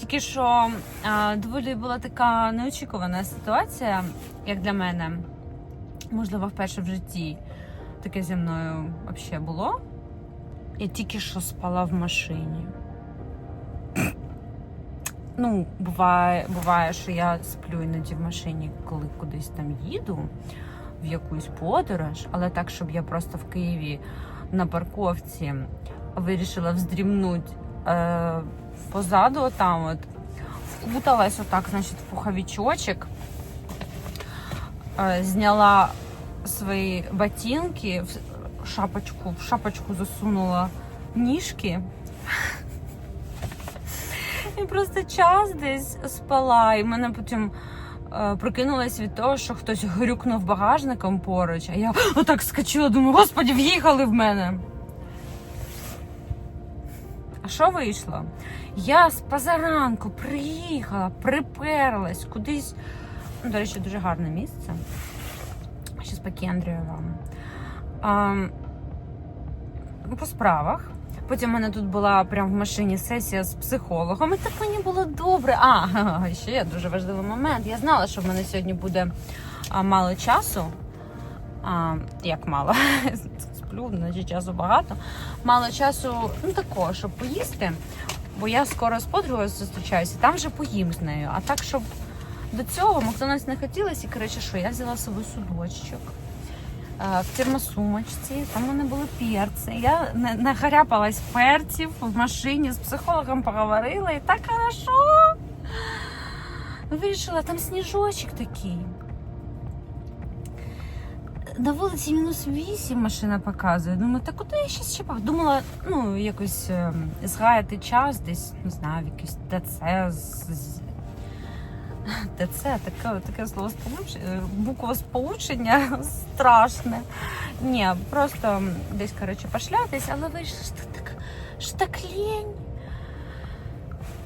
Тільки що а, доволі була така неочікувана ситуація, як для мене. Можливо, вперше в житті таке зі мною взагалі було. Я тільки що спала в машині. Ну, буває, буває, що я сплю іноді в машині, коли кудись там їду, в якусь подорож, але так, щоб я просто в Києві на парковці вирішила вздрімнути е, позаду, отам от, вкуталась отак, значить, в пуховичочок, е, зняла свої ботинки, в шапочку, в шапочку засунула ніжки. І просто час десь спала, і мене потім е, від того, що хтось грюкнув багажником поруч, а я отак скочила, думаю, господі, в'їхали в мене. Що вийшло? Я з позаранку приїхала, приперлась кудись. Ну, До речі, дуже гарне місце. Щас покендрюю вам. А, по справах. Потім у мене тут була прямо в машині сесія з психологом, і так мені було добре. А, ще є дуже важливий момент. Я знала, що в мене сьогодні буде мало часу. А, як мало? Сплю, значить часу багато. Мало часу, ну такого, щоб поїсти. Бо я скоро з подругою зустрічаюся, там вже поїм з нею. А так, щоб до цього Макдональдс не хотілося, і коротше, що я взяла з собою судочок е, в термосумочці, там у мене були перці. Я не, не харяпалась перців в машині з психологом поговорила, і так хорошо. Вирішила, там сніжочок такий. На вулиці мінус 8 машина показує. Думаю, та куди я ще ще? Думала, ну, якось е, згаяти час, десь, не знаю, в якийсь ТЦ з. ТЦ, таке, таке слово сполучення, буква сполучення страшне. Ні, просто десь, коротше, пошлятись, але вийшло, що так, що так лінь.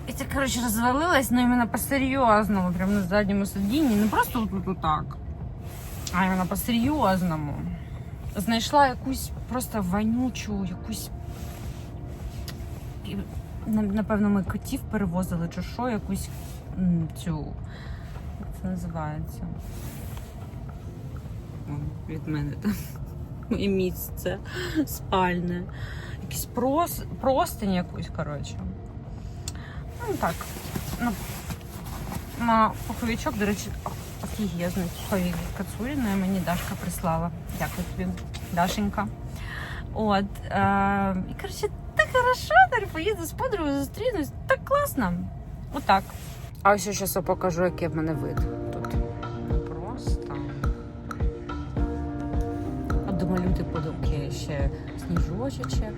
І це, коротше, розвалилась, ну іменно по-серйозному, прямо на задньому сидінні. Не просто тут отак, а іменно по-серйозному. Знайшла якусь просто вонючу, якусь. Напевно, ми котів перевозили чи що, якусь цю. Як це називається? Від мене там моє місце спальне. Якийсь прос, простень якусь, коротше. Ну так. На, на пуховичок, до речі, офігезний пуховик Кацуріної мені Дашка прислала. Дякую тобі, Дашенька. От. Е, і коротше, так хорошо, тепер поїду з подругою, зустрінусь. Так класно. Отак. А ось зараз я покажу, який в мене вид тут. Просто. А думаю, люди подумки ще сніжочечек.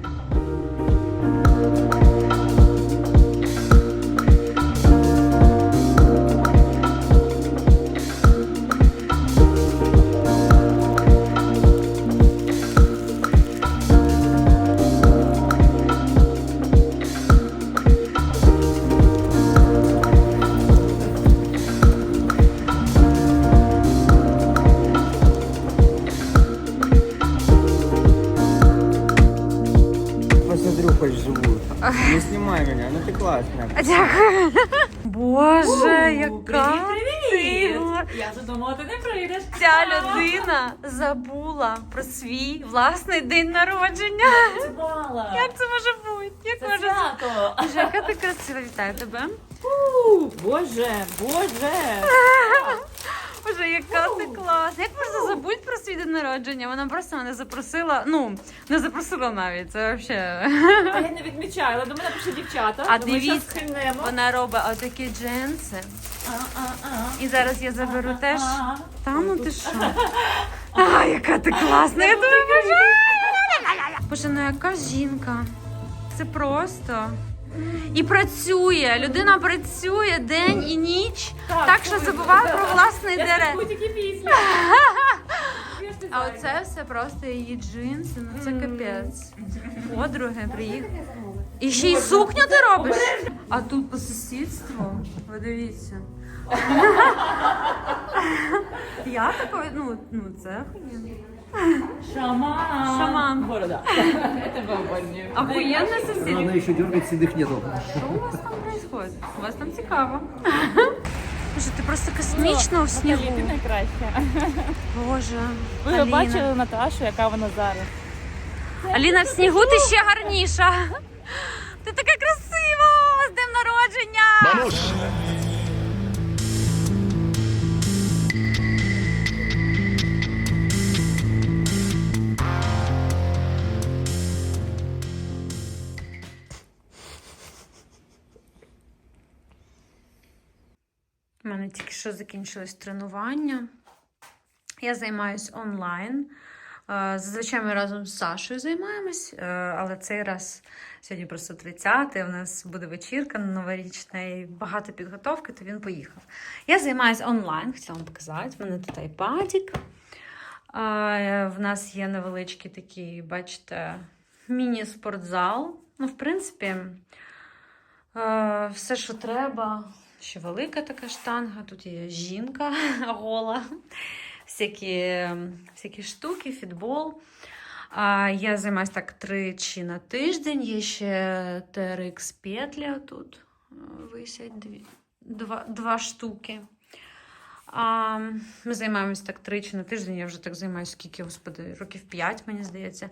Не снимай меня, ну ты классная. Дякую. Боже, яка Привіт! ти Я вже думала, ти не прийдеш. Ця людина забула про свій власний день народження. Як це може бути? Як Це може свято. Боже, яка ти красива, вітаю тебе. Боже, боже. Боже, яка ти класна. Як можна забути про свій день народження? Вона просто мене запросила. Ну, не запросила навіть. Це взагалі. Та я не відмічаю, але до мене прийшли дівчата. А Думаю, щас дивіться, схильнемо. Вона робить отакі джинси. А, а, а. І зараз я заберу теж. а, а. Та ну ти що? А, яка ти класна, я тобі кажу. Боже, ну яка жінка. Це просто. І працює. Людина працює день і ніч. Так що забуває про власний Я дерев. А оце все просто її джинси, ну це капець. Подруги приїхали. І ще й сукню ти робиш? А тут по сусідству, ви дивіться. Я такою, ну, ну це охуєнно. Шаман. Шаман. Борода. Это обольнює. Охуєнно сусід. Рано еще дергать, седых нету. Що у вас там происходит? У вас там цікаво. Боже, ти просто космічно в Наталі, ти снігу. найкраща. Боже. Ви Аліна. бачили Наташу, яка вона зараз? Аліна в снігу ти ще гарніша. Ти така красива! З днем народження! У що закінчилось тренування. Я займаюсь онлайн. Е, Зазвичай ми разом з Сашою займаємось, е, але цей раз сьогодні просто 30 у нас буде вечірка новорічна і багато підготовки, то він поїхав. Я займаюсь онлайн, хотіла вам показати. В мене тут айпадік. Е, В нас є невеличкий такий, бачите, міні-спортзал. Ну, в принципі, все, що треба. Ще велика така штанга, тут є жінка гола всякі, всякі штуки, фітбол. Я займаюся так тричі на тиждень. Є ще TRX петлі тут е, висять дві, два, два штуки. Ми займаємось так тричі на тиждень. Я вже так займаюся скільки, господи, років 5, мені здається.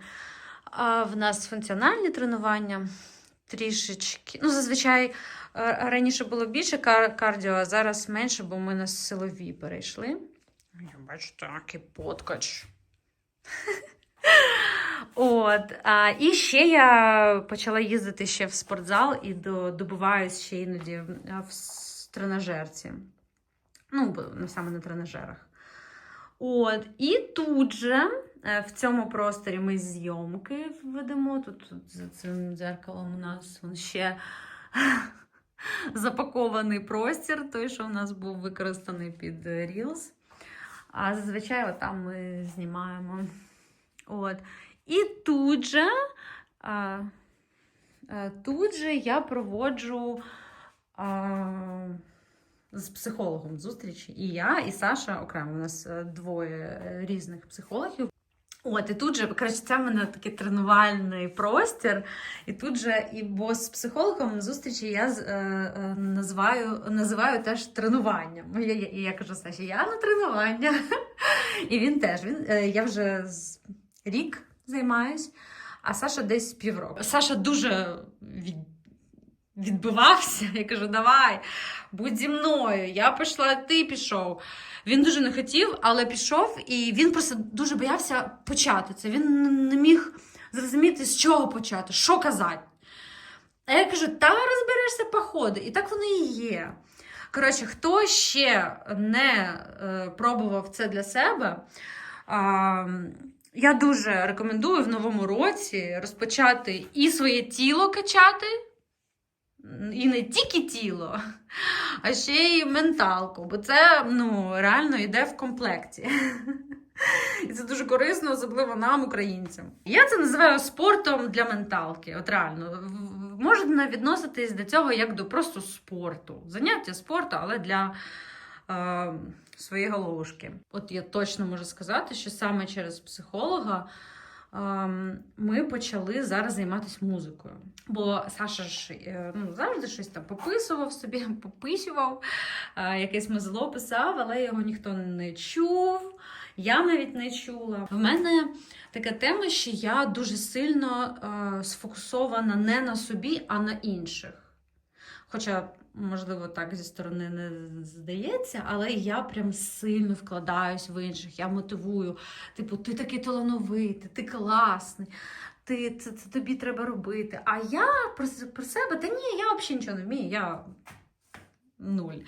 А, в нас функціональні тренування трішечки. Ну, зазвичай е, раніше було більше кар- кардіо, а зараз менше, бо ми на силові перейшли. Я бачу, такий подкач. От. А, і ще я почала їздити ще в спортзал і до, добуваюсь ще іноді в тренажерці. Ну, саме на тренажерах. От. І тут же е, в цьому просторі ми зйомки ведемо. Тут, тут за цим дзеркалом у нас ще запакований простір, той, що у нас був використаний під е, Reels. А зазвичай отам ми знімаємо. От. І тут же, а, тут же я проводжу з психологом зустрічі. І я, і Саша окремо. У нас е, двоє е, різних психологів. От, і тут же, коротше, це в мене такий тренувальний простір. І тут же, і бо з психологом зустрічі я е, е, називаю, називаю теж тренуванням. Я, я, я кажу Саші, я на тренування. І він теж. Він, е, я вже з рік займаюсь, а Саша десь півроку. Саша дуже від, відбивався. Я кажу, давай, будь зі мною. Я пішла, ти пішов. Він дуже не хотів, але пішов, і він просто дуже боявся почати це. Він не міг зрозуміти, з чого почати, що казати. А я кажу, та розберешся по ходу. І так воно і є. Коротше, хто ще не е, пробував це для себе, а, я дуже рекомендую в новому році розпочати і своє тіло качати, і не тільки тіло, а ще й менталку, бо це ну, реально йде в комплекті. І це дуже корисно, особливо нам, українцям. Я це називаю спортом для менталки. От реально, можна відноситись до цього як до просто спорту. Заняття спорту, але для е, своєї головушки. От я точно можу сказати, що саме через психолога. Ем, Ми почали зараз займатися музикою. Бо Саша ж е, ну, завжди щось там пописував собі, пописував, е, якесь музло писав, але його ніхто не чув. Я навіть не чула. В мене така тема, що я дуже сильно е, сфокусована не на собі, а на інших. Хоча, можливо, так зі сторони не здається, але я прям сильно вкладаюсь в інших, я мотивую. Типу, ти такий талановитий, ти класний, ти, це, це тобі треба робити. А я про, про себе, та ні, я взагалі нічого не вмію, я нуль.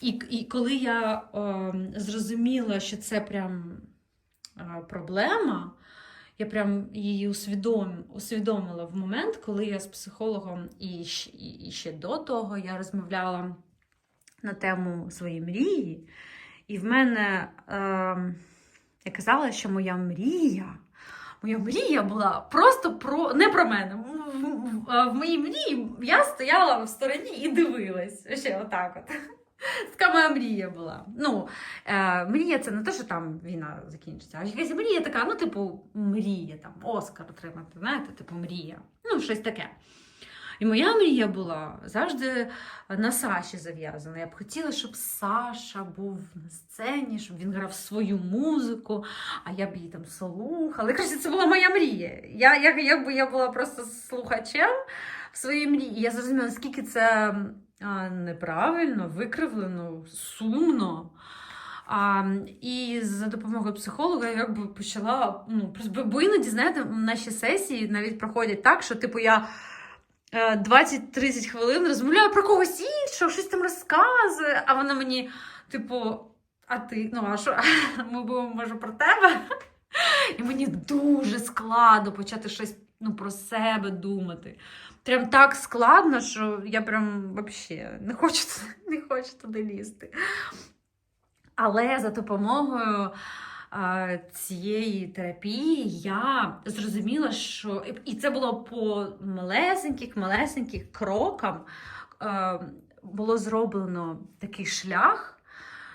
І, і коли я е, зрозуміла, що це прям е, проблема, я прям її усвідом, усвідомила в момент, коли я з психологом і, і, ще до того я розмовляла на тему своєї мрії. І в мене е, я казала, що моя мрія. Моя мрія була просто про не про мене. В, в, в моїй мрії я стояла в стороні і дивилась. Ще отак от. Така моя мрія була. Ну, е, мрія це не те, що там війна закінчиться, а якась мрія така, ну, типу, мрія, там, Оскар отримати, знаєте, типу, мрія. Ну, щось таке. І моя мрія була завжди на Саші зав'язана. Я б хотіла, щоб Саша був на сцені, щоб він грав свою музику, а я б її там слухала. Коротше, це була моя мрія. Я, я, якби я була просто слухачем в своїй мрії. Я зрозуміла, наскільки це а, неправильно, викривлено, сумно. А, і за допомогою психолога я якби почала. Ну, бо іноді, знаєте, наші сесії навіть проходять так, що типу я. е, 20-30 хвилин розмовляю про когось іншого, щось там розказує, а вона мені, типу, а ти, ну а що, ми будемо, може, про тебе? І мені дуже складно почати щось ну, про себе думати. Прям так складно, що я прям взагалі не хочу, не хочу туди лізти. Але за допомогою цієї терапії я зрозуміла, що і це було по малесеньких, малесеньких крокам. Було зроблено такий шлях,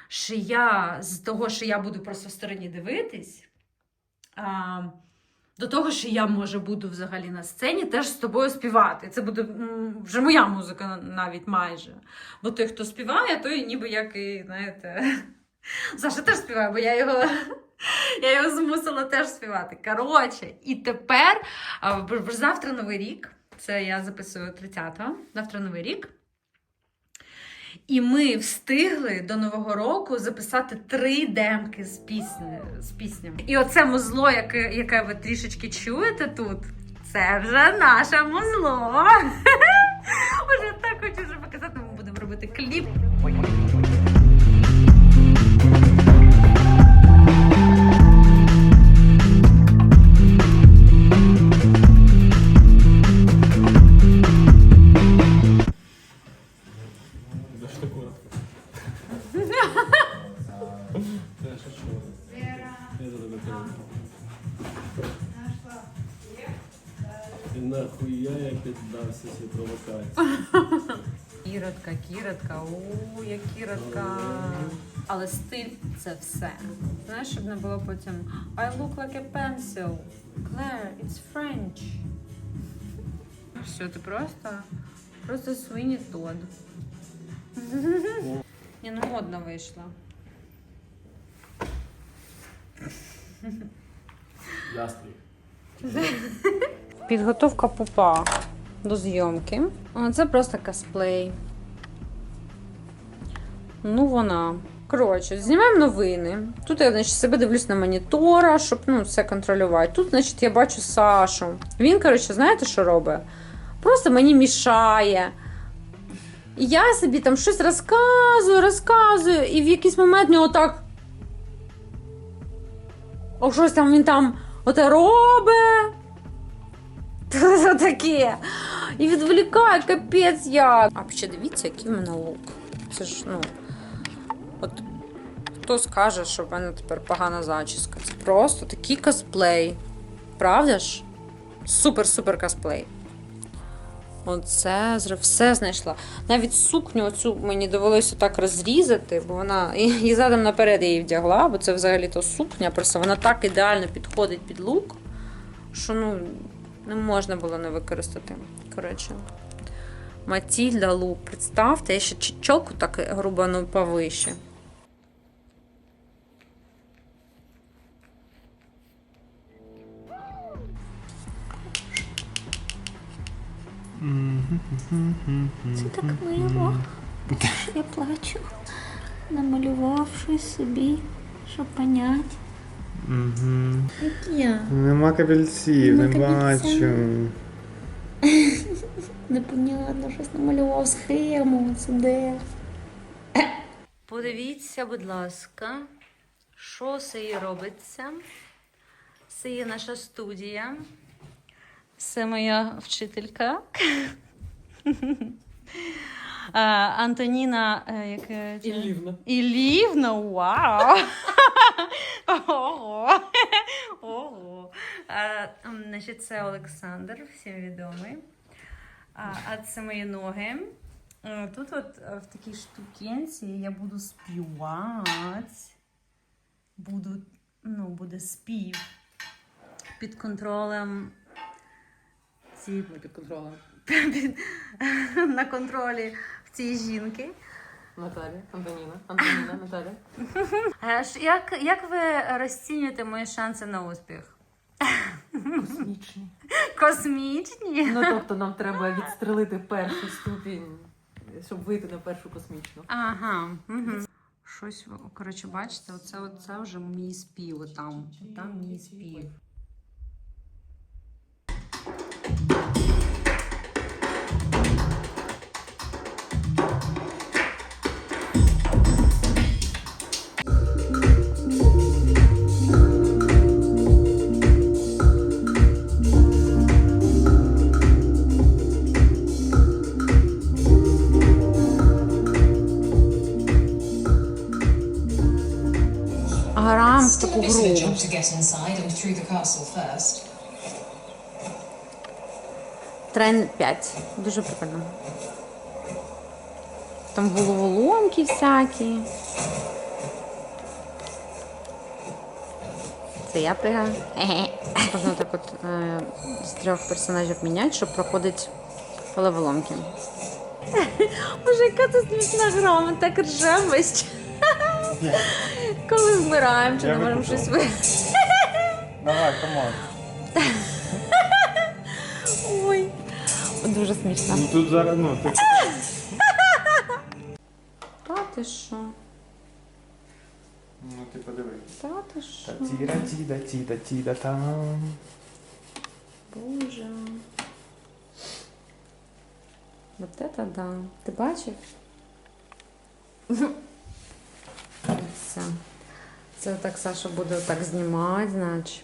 що я з того, що я буду просто в стороні дивитись, до того, що я може буду взагалі на сцені теж з тобою співати. Це буде вже моя музика навіть майже. Бо той, хто співає, той ніби як і, знаєте, Саша теж співає, бо я його. Я його змусила теж співати. Коротше, і тепер завтра новий рік. Це я записую 30-го. Завтра новий рік. І ми встигли до Нового року записати три демки з пісні, з піснями. І оце музло, яке, яке ви трішечки чуєте тут, це вже наше музло. Уже так хочу вже показати, ми будемо робити кліп. У, я кіротка. Але стиль це все. Знаєш, щоб не було потім I look like a pencil. Claire, it's French. Все, ти просто, просто Sweeney Todd. Ні, ну модно вийшло. Підготовка пупа до зйомки. Це просто косплей. Ну, вона. Коротше, знімаємо новини. Тут я значить, себе дивлюсь на монітора, щоб ну, все контролювати. Тут, значить, я бачу Сашу. Він, коротше, знаєте, що робить? Просто мені мішає. І я собі там щось розказую, розказую, і в якийсь момент нього так. О, щось там він там оте робить. Таке. І відволікає капець як. А ще дивіться, який в мене лук. Це ж, ну. Хто скаже, що в мене тепер погана зачіска. Це просто такий косплей. Правда ж? Супер-супер косплей. Оце все знайшла. Навіть сукню оцю мені довелося так розрізати, бо вона і, задом наперед я її вдягла, бо це взагалі-то сукня, просто вона так ідеально підходить під лук, що ну, не можна було не використати. Коротше. Матільда лук. Представте, я ще чолку так грубану повище. Це так мило. Я плачу, намалювавши собі, щоб понять. Угу. Як я Нема кабельців, не бачу. непонятно щось намалював схему, це де. Подивіться, будь ласка, що це робиться. Це є наша студія. Це моя вчителька. А, Антоніна е, яке це? Іллівна. Іллівна, вау! Ого! Ого! Значить, це Олександр, всім відомий. А, це мої ноги. Е, Тут от е, в такій штукенці я буду співати. Буду, ну, буде спів під контролем ці, Під контролем. Під, на контролі в цієї жінки. Наталя, Антоніна, Антоніна, Наталя. Е, Як, як ви розцінюєте мої шанси на успіх? Космічні. Космічні? Ну тобто нам треба відстрелити першу ступінь, щоб вийти на першу космічну. Ага. Угу. Щось, коротше, бачите, оце, оце вже мій спів там. Там мій спів. Castle first. Трен 5. Дуже прикольно. Там головоломки всякі. Це я пригаю. Можна так от е, з трьох персонажів міняти, щоб проходити головоломки. Боже, яка це смішна гра, ми так ржемо весь час. Коли вмираємо, чи Я не можемо щось ви. Давай, камон. Ой. Дуже смішно. Ну тут зараз, ну, ти Та ти що? Ну ти подиви. Та ти що? Тіра, тіда, тіда, тіда, там. Боже. Вот это да. Ти бачив? Все. Це так Саша буде так знімати, значить.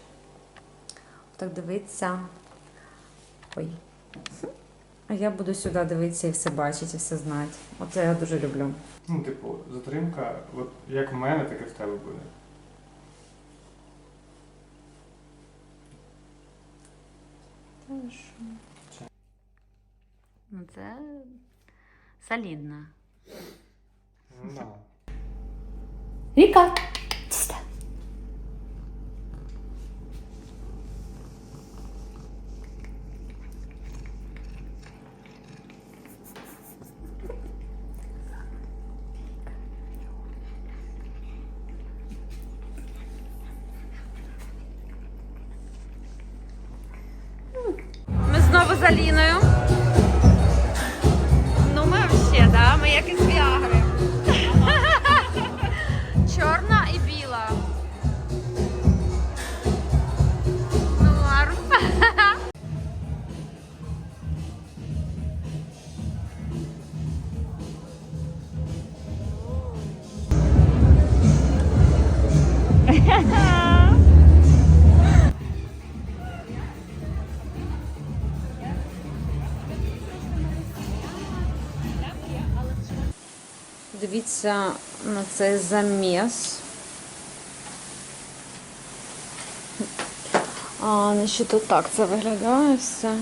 Так дивитися. Ой. А я буду сюди дивитися і все бачити, і все знати. Оце я дуже люблю. Ну, типу, затримка, от як в мене, так і в тебе буде. Та що? Ну це солідно. Ну да. Ми знову з Аліною. Ну ми взагалі, да? Ми як Дивіться на цей заміс. А, значить, отак це виглядає все.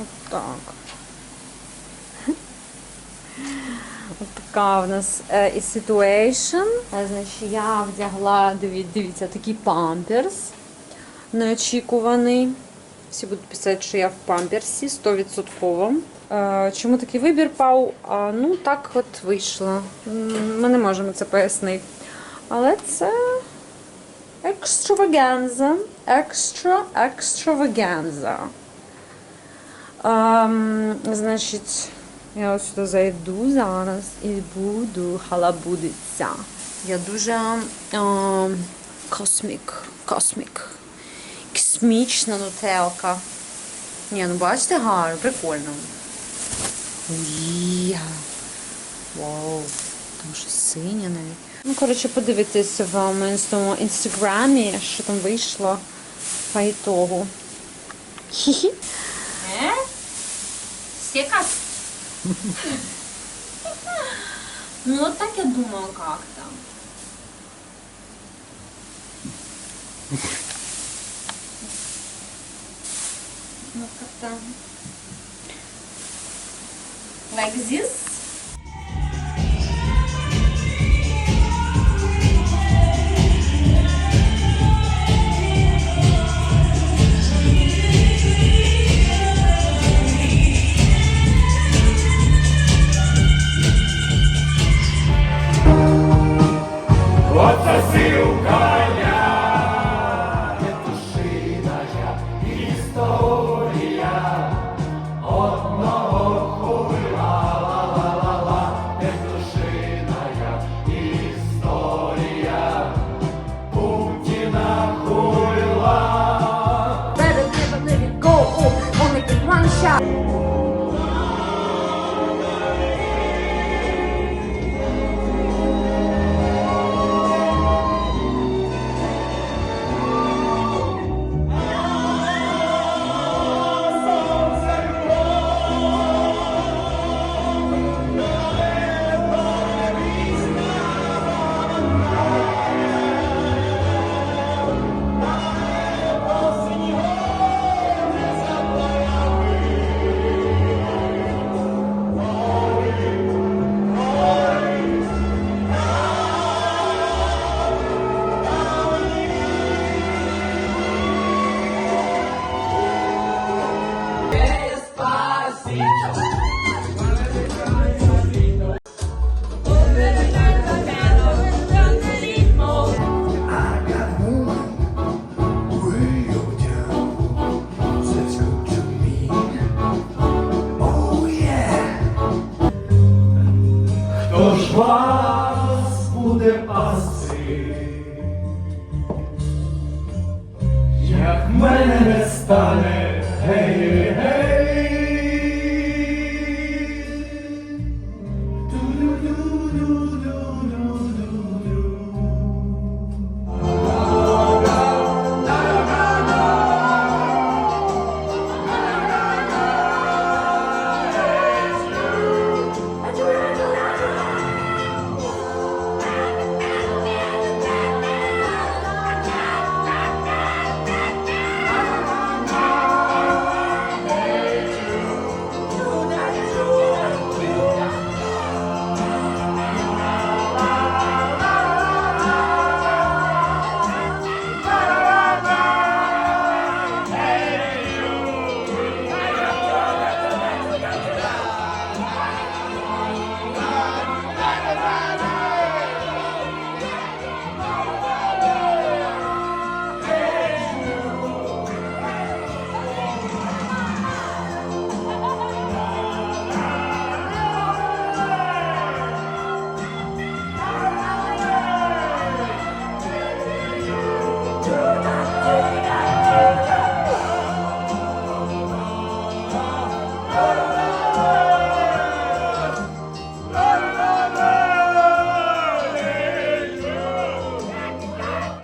Отак. От така в нас е, і situation. Е, Значить, я вдягла, дивіться, такий памперс неочікуваний. Всі будуть писати, що я в памперсі 100%. Е, Чому такий вибір пав? А, ну, так от вийшло. Ми не можемо це пояснити. Але це екстравагенза. Екстра, екстравагенза. Ем, значить, я ось сюди зайду зараз і буду халабудитися. Я дуже ем, космік, космік. Космічна нутелка. Ні, ну бачите, гарно, прикольно. Є. Вау. Там щось синє навіть. Ну, коротше, подивитися в моєму інстаграмі, що там вийшло по ітогу. Хі-хі. Е? Скільки? Ну, вот так я думала как-то. Ну, как-то like this. Better стане гей.